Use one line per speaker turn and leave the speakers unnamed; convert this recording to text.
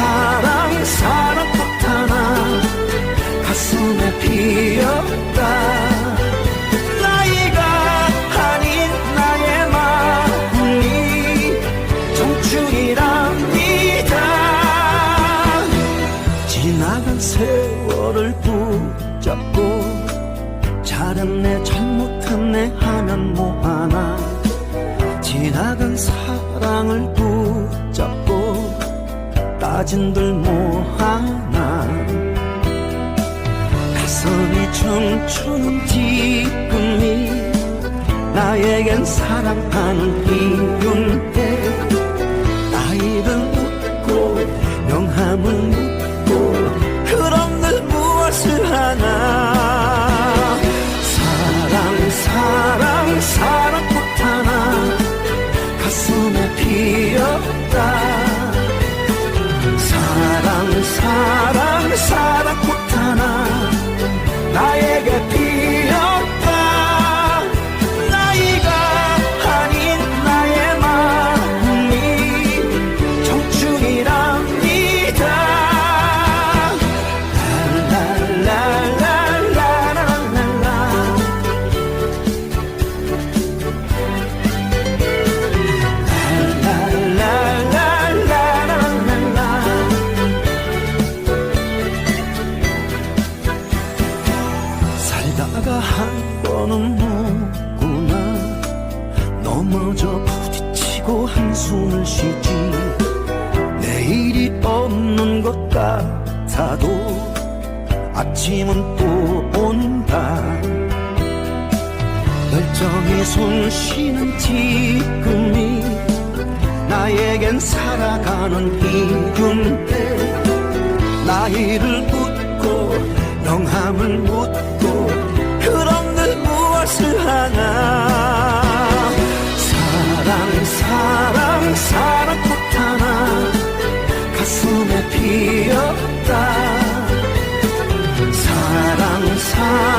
사랑 사랑꽃 하나 가슴에 피었다. 나이가 아닌 나의 마음이 청춘이랍니다. 지나간 세월을 붙잡고 잘했네 잘못했네 하면 뭐하나? 지나간 사랑을 따진들 뭐하나? 가슴이 춤추는 지금이 나에겐 사랑하는 이유인데 살다가 한 번은 누구나 넘어져 부딪히고 한숨을 쉬지. 내일이 없는 것 같아도 아침은 또 온다. 멀쩡히 숨 쉬는 지금이 나에겐 살아가는 이유인데 나이를 묻고 명함을 묻고 무엇을 하나. 사랑 사랑 사랑 꽃 하나. 가슴에 피었다. 사랑 사랑